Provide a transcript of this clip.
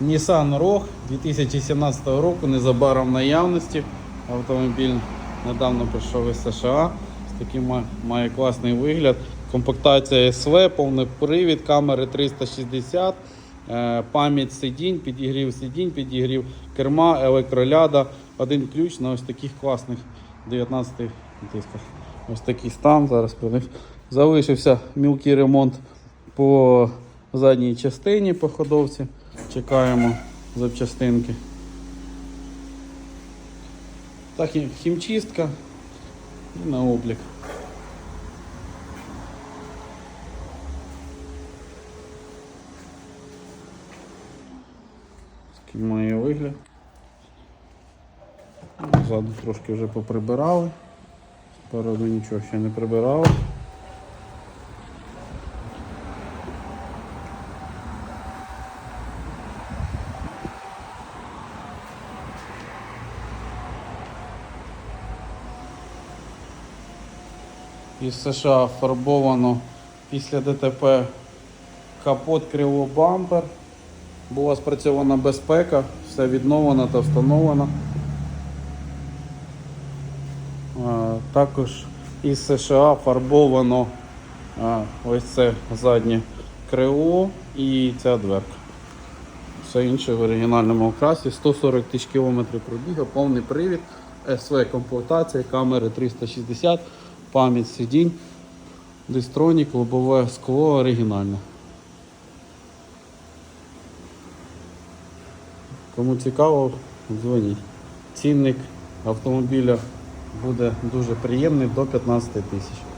Nissan Rogue 2017 року, незабаром наявності. Автомобіль недавно прийшов із США. Такий ма- має класний вигляд. Комплектація СВ, повний привід, камери 360, е, пам'ять сидінь, підігрів сидінь, підігрів керма, електроляда. Один ключ на ось таких класних 19 дисках. Ось такий стан зараз про них. Залишився мілкий ремонт по задній частині по ходовці. Чекаємо запчастинки. Так, хімчистка і на облік. Такий має вигляд. Ззаду трошки вже поприбирали. Спереду нічого ще не прибирали. Із США фарбовано після ДТП капот криво бампер. Була спрацьована безпека, все відновлено та встановлено. Також із США фарбовано ось це заднє крило і ця дверка. Все інше в оригінальному окрасі. 140 тисяч кілометрів пробіга, повний привід, СВ комплектація, камери 360, пам'ять сидінь, дистронік, лобове скло оригінальне. Кому цікаво, дзвоніть. Цінник автомобіля буде дуже приємний до 15 тисяч.